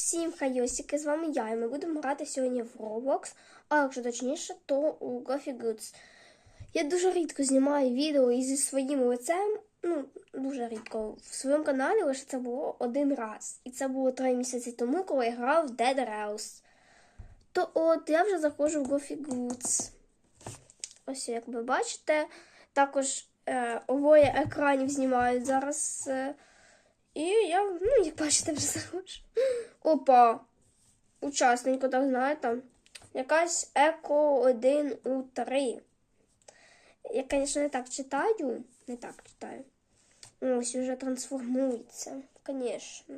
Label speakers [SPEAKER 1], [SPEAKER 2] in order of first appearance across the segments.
[SPEAKER 1] Всім хайосики, з вами я, і ми будемо грати сьогодні в Roblox, а якщо точніше, то у Coffee Goods. Я дуже рідко знімаю відео і зі своїм лицем, ну, дуже рідко. В своєму каналі лише це було один раз. І це було три місяці тому, коли я грав в Dead House. То от я вже заходжу в Coffee Goods. Ось як ви бачите. Також е, обоє екранів знімають зараз. Е, і я, ну, як бачите, вже заходжу. Опа. Учасненько, так знаєте. Якась еко 1 у 3. Я, звісно, не так читаю. Не так читаю. Ось вже трансформується. Звісно.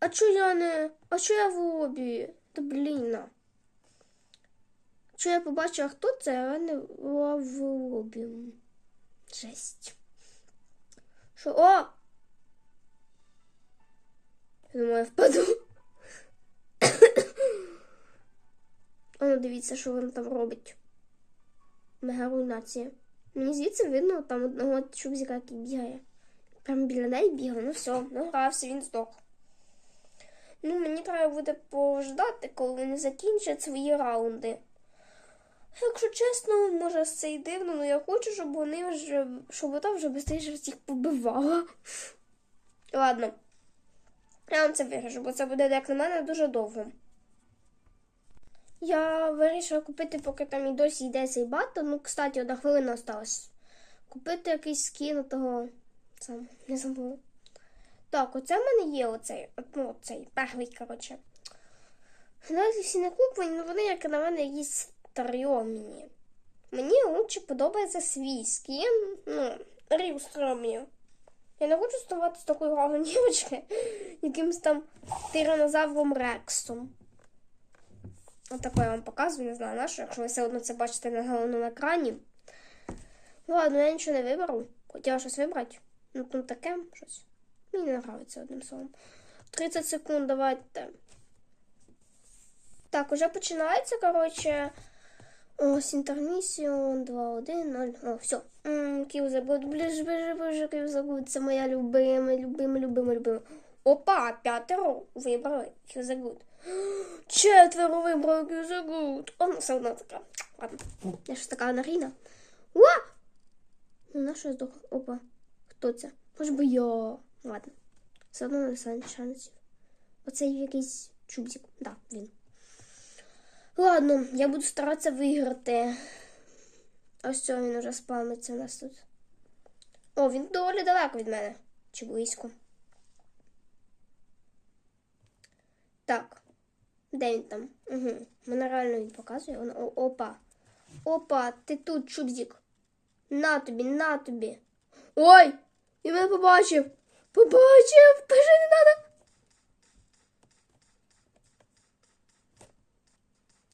[SPEAKER 1] А чо я не. А чо я в лобі? Та блін. Що я побачила, хто це, а не в лобі. Жесть. Що? О! Думаю, я впаду. А ну дивіться, що він там робить. Мега руйнація. Мені звідси видно там одного чубзика, який бігає. Прямо біля неї бігає. Ну все, награвся, він здох. Ну, мені треба буде пождати, коли вони закінчать свої раунди. Якщо чесно, може це і дивно, але я хочу, щоб вони вже, щоб вона вже швидше всіх побивала. Ладно. Я вам це виріжу, бо це буде, як на мене, дуже довго. Я вирішила купити, поки там і досі йде цей бата. Ну, кстати, одна хвилина осталась. Купити якийсь скін того. Сам не забула. Так, оце в мене є оцей. Ну, оцей перший, коротше. Навіть всі не куплені, але вони, як на мене, якісь стрьомні. Мені лучше подобається свій. Ну, рів стрьомні. Я не хочу ставати з такою гарною якимось там тиранозавром Рексом. Отаке я вам показую, не знаю на що, якщо ви все одно це бачите на головному екрані. Ну ладно, я нічого не виберу. Хотіла щось вибрати. Ну там таке щось. Мені не нравиться одним словом. 30 секунд, давайте. Так, уже починається, коротше. Ось інтермісіон 2, 1, 0. О, все. Київ забуд. Ближ, ближ, ближ, Київ забуд. Це моя любима, любима, любима, любима. Опа, п'ятеро вибрали Київ забуд. Четверо вибрали Київ забуд. О, ну, все одно така. Ладно. Я щось така анарійна. Уа! Ну, на що я здохла? Опа. Хто це? Може би я. Ладно. Все одно не шансів. Оцей якийсь чубзик. Да, він. Ладно, я буду старатися виграти. Ось цього він уже спавниться у нас тут. О, він доволі далеко від мене. Чи близько. Так. Де він там? Угу. Мене реально він показує. Вон, о, опа. Опа, ти тут, чубзик. На тобі, на тобі. Ой! Він мене побачив. Побачив! Боже, не надо.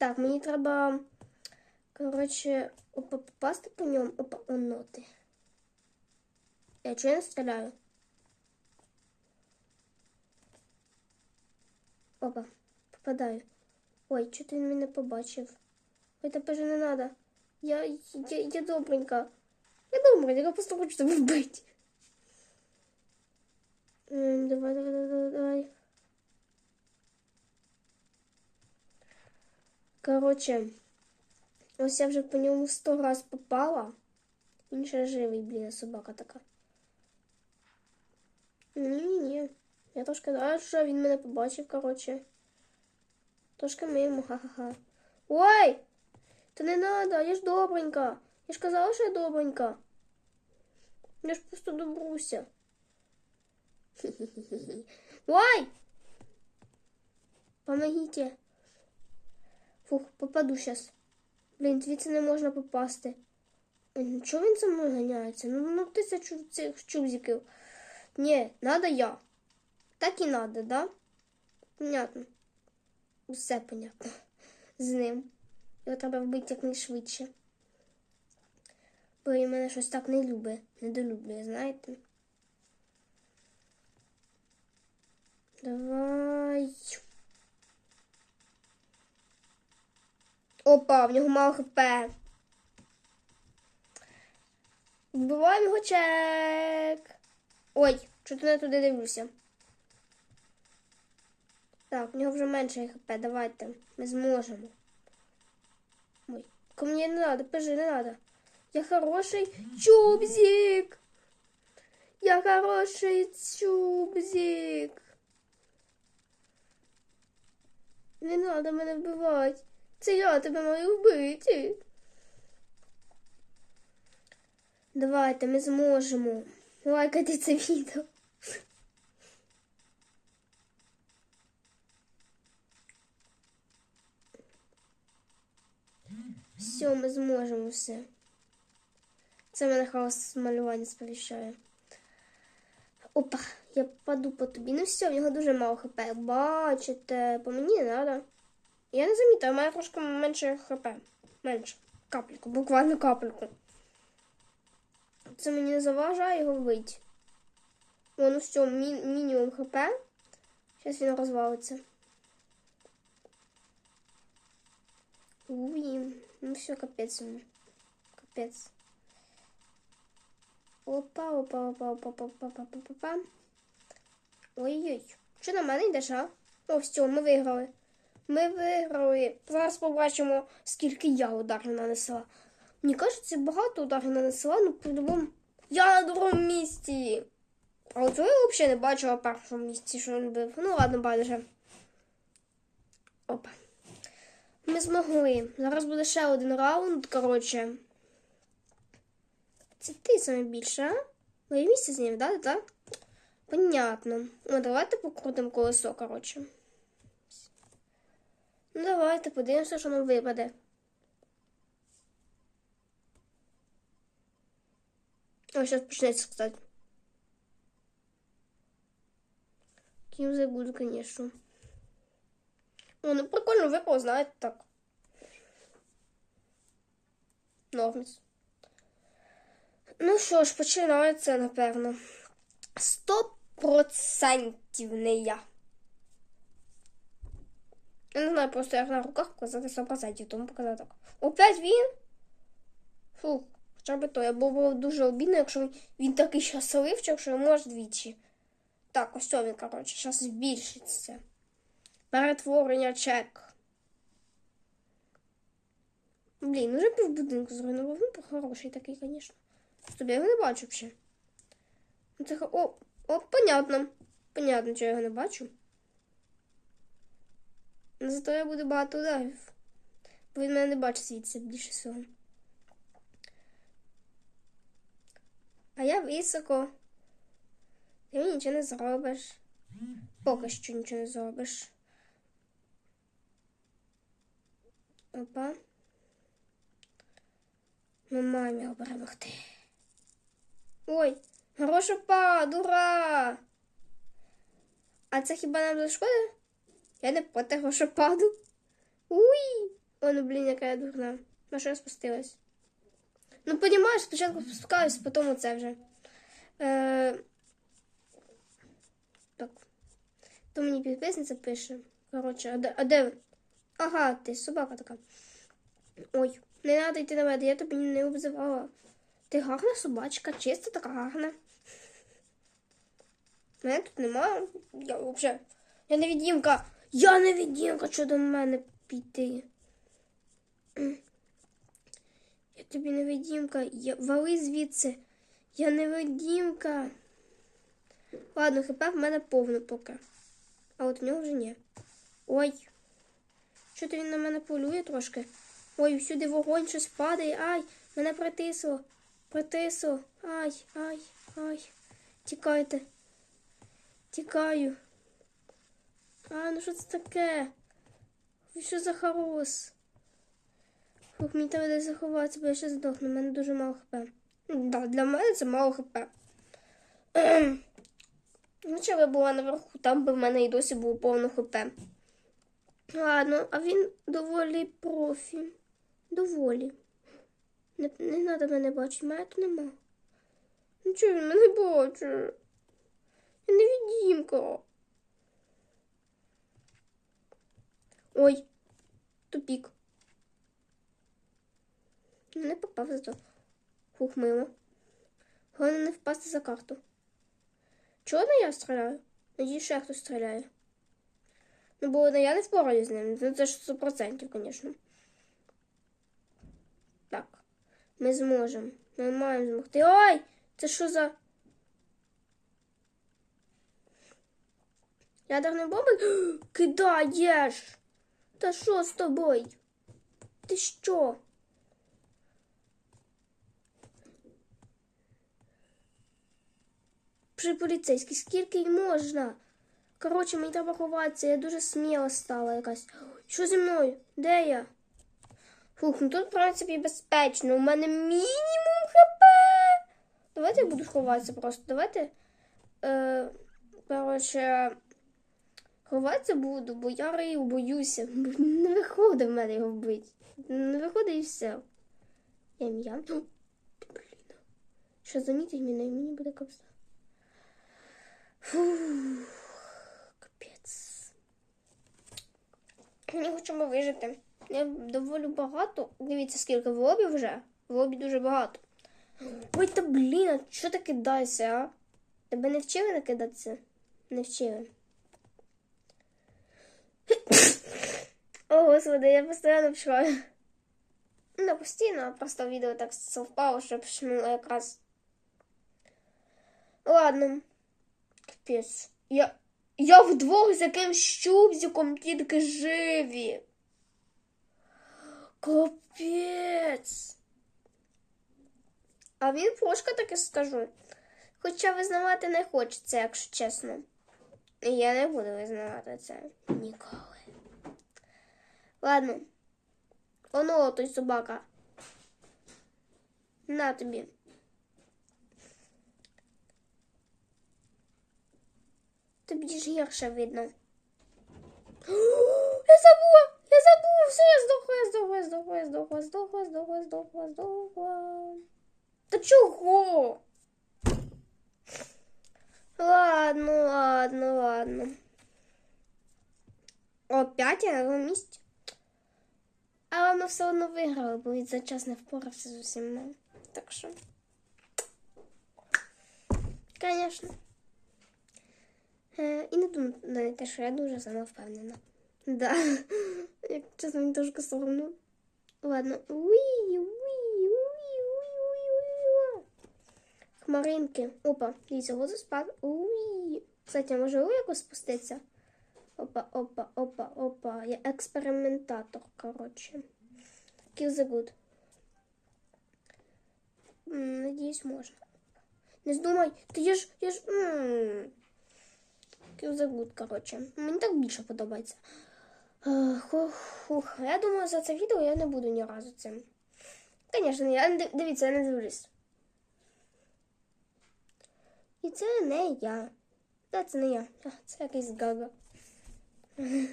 [SPEAKER 1] Так, мені треба, коротше, опа, попасти по ньому. Опа, оноти. Я чого я не стріляю? Опа, попадаю. Ой, чого він мене побачив? Ой, тепер же не надо. Я, я, я добренька. Я добренька, я просто хочу тебе вбити. М, Давай, давай, давай, давай, Коротше, ось я вже по ньому сто раз попала. Він ще живий, блін, собака така. Ні-ні-ні. Я трошки далі, що він мене побачив, коротше. Трошки мимо, ха-ха-ха. Ой! Та не надо, я ж добренька. Я ж казала, що я добренька. Я ж просто добруся. Ой! Помогите. Фух, попаду сейчас. Блін, звідси не можна попасти. М, Чого він за мною ганяється? Ну, ну тисячу цих чубзиків. Ні, надо я. Так і надо, да? Понятно. Все понятно. З ним. Його треба вбити якнайшвидше. Бо він мене щось так не любить, недолюблює, знаєте? Давай. Опа, в нього мало хп. Вбиваємо його чек. Ой, що ти не туди дивлюся. Так, у нього вже менше хп, давайте. Ми зможемо. Ой, ко мені не надо, пижи, не надо. Я хороший чубзик. Я хороший чубзик. Не надо мене вбивати. Це я тебе маю вбити. Давайте, ми зможемо. Лайкайте це відео. Все, ми зможемо все. Це мене хаос малювання сповіщає. Опа, я паду по тобі. Ну все, в нього дуже мало хп. Бачите, по мені не треба. Я не замітила, у мене трошки менше хп. Менше. Капельку, буквально капельку. Це мені не заважає його вбити. Воно все, мі мінімум хп. Зараз він розвалиться. Уй, ну все, капець мені. Капець. Опа, опа, опа, опа, опа, опа, опа, опа. Ой-ой. Що на мене йдеш, а? О, все, ми виграли. Ми виграли. Зараз побачимо, скільки я ударів нанесла. Мені кажеться, багато ударів нанесла, ну по-любому. Я на другому місці. А от ви взагалі не бачила першому місці, що він бив. Ну ладно, байдуже. Опа. Ми змогли. Зараз буде ще один раунд, коротше. Це ти саме більше, а? Ви місце з ним, так? Понятно. Ну, давайте покрутимо колесо, коротше. Ну, давайте подивимося, що нам випаде. О, зараз почнеться, кстати. Ким забуду, конечно. О, ну прикольно випало, знаєте, так. Норміс. Ну що ж, починається, напевно. Сто процентів не я. Я не знаю, просто як на руках показати 100%, тому показати так. Опять він? Фух, хоча б то. Я було дуже обідно, якщо він, він такий щасливчик, що може двічі. Так, ось то він, коротше, зараз збільшиться. Перетворення чек. Блін, уже півбудинку зруйнував. Ну, хороший такий, звісно. Тобі я його не бачу взагалі. Ну. О, о, понятно. Понятно, що я його не бачу. Зато я буду багато ударів. Бо він мене не бачить звідси більше всього. А я високо. Ти мені нічого не зробиш. Поки що нічого не зробиш. Опа. Ми маємо його перемогти. Ой, гроша пад, ура! А це хіба нам зашкодить? Я не проти грошопаду. Уй! О, ну блін, яка я дурна. На що я спустилась? Ну, понімаєш, спочатку спускаюсь, потім оце вже. Е... Так. То мені підписниця пише. Коротше, а де, а де? Ага, ти собака така. Ой, не треба йти на мене, я тобі не обзивала. Ти гарна собачка, чиста така гарна. Мене тут немає. Я взагалі. Я невідімка. Я не невідімка, що до мене піти. Я тобі невидімка. Я... Вали звідси. Я невидімка. Ладно, хп в мене повно поки. А от в нього вже ні. Ой. Що то він на мене полює трошки? Ой, всюди вогонь щось падає. Ай, мене притисло. Притисло. Ай, ай, ай. Тікайте. Тікаю. А, ну що це таке? Що за хаос? Фух, мені треба десь заховатися, бо я ще здохну. У мене дуже мало хп. Да, для мене це мало хп. Ну, чого я була наверху, там би в мене і досі було повно хп. Ладно, а він доволі профі. Доволі. Не, не треба мене бачити, мене тут нема. Ну чого він мене бачить? Я невидимка. Ой, тупік. Не попав зато. Фух, мимо. Головне не впасти за карту. Чого я стріляю? Надіюсь, ще хтось стріляє. Ну, бо я не впораюсь з ним. Ну, це ж 100%, звісно. Так. Ми зможемо. Ми маємо змогти. Ой! Це що за. Ядерний бомби? Кидаєш! Та що з тобою? Ти що? При поліцейський, скільки й можна? Коротше, мені треба ховатися, я дуже сміла стала якась. Що зі мною? Де я? Фух, ну тут, в принципі, безпечно. У мене мінімум хп. Давайте я буду ховатися просто. Давайте. Е, коротше, ховатися буду, бо я рию боюся. Бо Не виходить в мене його вбити. Не виходить і все. Я м'ян. Блін. Що замітить мене, і мені буде капса. Фух, капець. Мені хочемо вижити. Я доволі багато. Дивіться, скільки в лобі вже. В лобі дуже багато. Ой, та блін, а що ти кидаєшся, а? Тебе не вчили накидатися? Не вчили. О, господи, я постійно пшла. Не постійно, а просто відео так совпало, що пшнуло якраз. Ладно. Капець. Я. Я вдвох з якимсь щубзиком тільки живі. Капець. А він прошка таки скажу. Хоча визнавати не хочеться, якщо чесно. Я не буду визнавати це ніколи. Ладно. Оно той собака. На тобі. Тобі ж гірше видно. Я забула! Я забула! Все, я здохла, я здохла, я здохла, я здохла, здохла, здохла, здохла, здохла. Та чого? Ладно, ладно, ладно. Опять я на місці. Але ми все одно виграли, бо він за час не впорався з усіма. Так що. Звісно. Е, і не думайте, що я дуже самовпевнена. Да. Як чесно, мені трошки соромно. Ладно. Уї, уї, Хмаринки. Опа, дивіться, водоспад. Уї. Кстати, а може ви якось спуститися? Опа, опа, опа, опа. Я експериментатор, коротше. Kill the good. Надіюсь, можна. Не здумай, ти я ж, я ж. Kill the good, коротше. Мені так більше подобається. Хух. Я думаю, за це відео я не буду ні разу цим. Звісно, я дивіться, я не дивлюсь. І це не я. Та це не я. Це якийсь гага.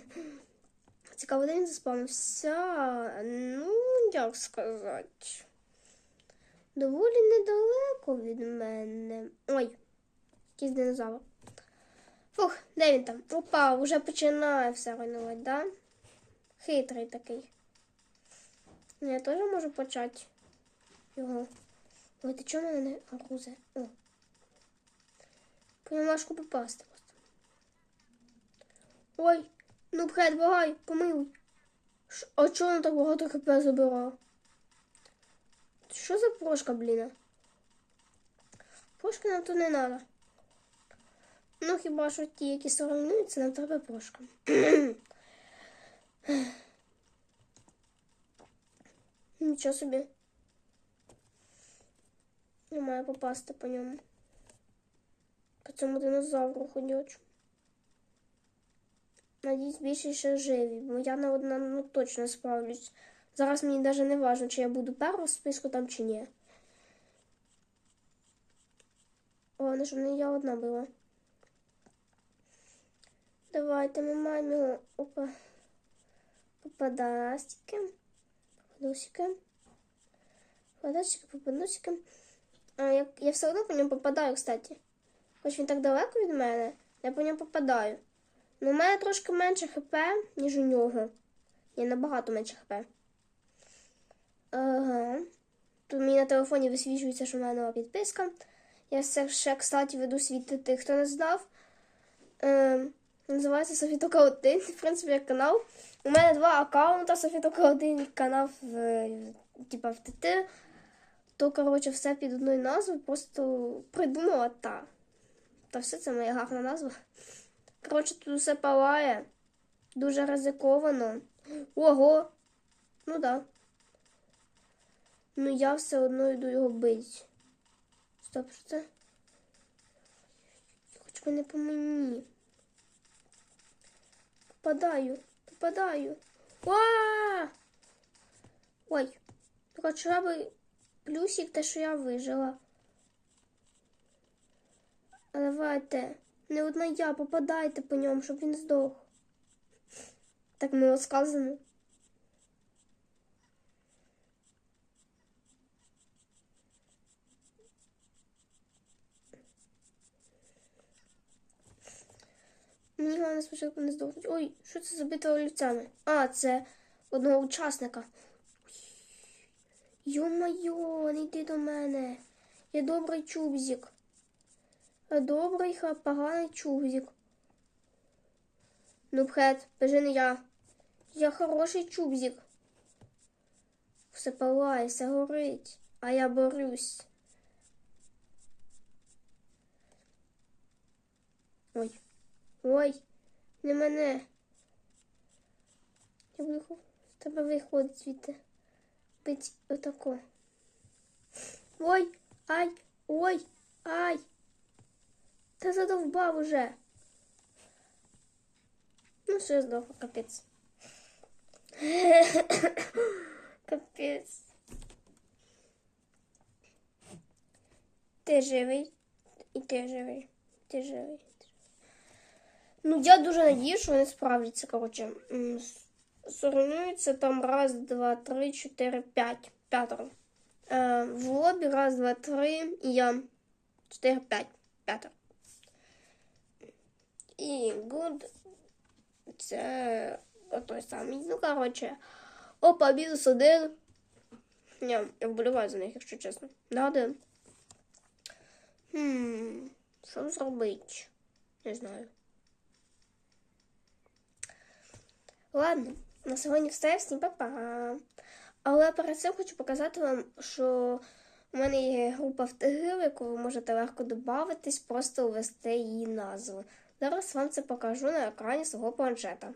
[SPEAKER 1] Цікаво, де він заспавнився. Ну, як сказати. Доволі недалеко від мене. Ой, якийсь динозавр. Фух, де він там? Опа, вже починає все руйнувати, да? Хитрий такий. Я теж можу почати його. Ой, ти чого мене не грузе? По ньому попасти просто. Ой, ну бхед, благай, помилуй. Ш- А чого вона так багато хп забирала? Що за прошка, блін? Прошки нам тут не треба. Ну, хіба що ті, які соромнуються, нам треба прошка. Нічого собі. Я маю попасти по ньому. По цьому динозавру ходячу. Надіюсь, більше ще живі, бо я на одна ну, точно справлюсь. Зараз мені навіть не важливо, чи я буду перша в списку там чи ні. Головне, щоб не я одна була. Давайте ми маємо опа. Попадастики. Попадосики. Попадосики, попадосики. А, я, я все одно по ньому попадаю, кстати. Хоч він так далеко від мене, я по ньому попадаю. Ну, у мене трошки менше хп, ніж у нього. Ні, набагато менше хп. Ага. Тут мені на телефоні висвічується, що в мене нова підписка. Я це ще, кстати, веду світи тих, хто не знав. Ем, Називається Софітока 1. В принципі, як канал. У мене два аккаунта Софітока 1 і канал в, типа, в ТТ. То, коротше, все під одною назвою. Просто придумала та. Та все це моя гарна назва. Коротше, тут все палає. Дуже ризиковано. Ого! Ну да. Ну я все одно йду його бить. Стоп, що це? Хоч би не по мені. Попадаю, попадаю. Уа! Ой, б плюсик те, що я вижила. Давайте, не одна я, попадайте по ньому, щоб він здох. Так мило сказано. Мені головне спочатку не здохнуть. Ой, що це за битва олівцями? А, це одного учасника. Йо-майо, не йди до мене. Я добрий чубзик. Добрий, ха поганий чубзик. Ну, пхет, бежи не я. Я хороший чубзик. Все палає, все горить, а я борюсь. Ой. Ой, не мене. Я з тебе виходить звідти. Бить отако. Ой, ай, ой, ай. Та задовбав уже. Ну, все, здохла, капець. Капець. Ти живий. І ти живий. Ти живий. Ну, я дуже надію, що вони справляться, коротше. М, с- Соревнуються там раз, два, три, чотири, п'ять. П'ятеро. Е, в лобі раз, два, три, і я. Чотири, п'ять. П'ятеро. І good. Це той самий. Ну, коротше. Опа, мінус один. Я вболіваю за них, якщо чесно. На один. Хм, що зробити? Не знаю. Ладно, на сьогодні все. Всім па-па. Але перед цим хочу показати вам, що у мене є група в в яку ви можете легко додатись, просто ввести її назву. Зараз вам це покажу на екрані свого планшета.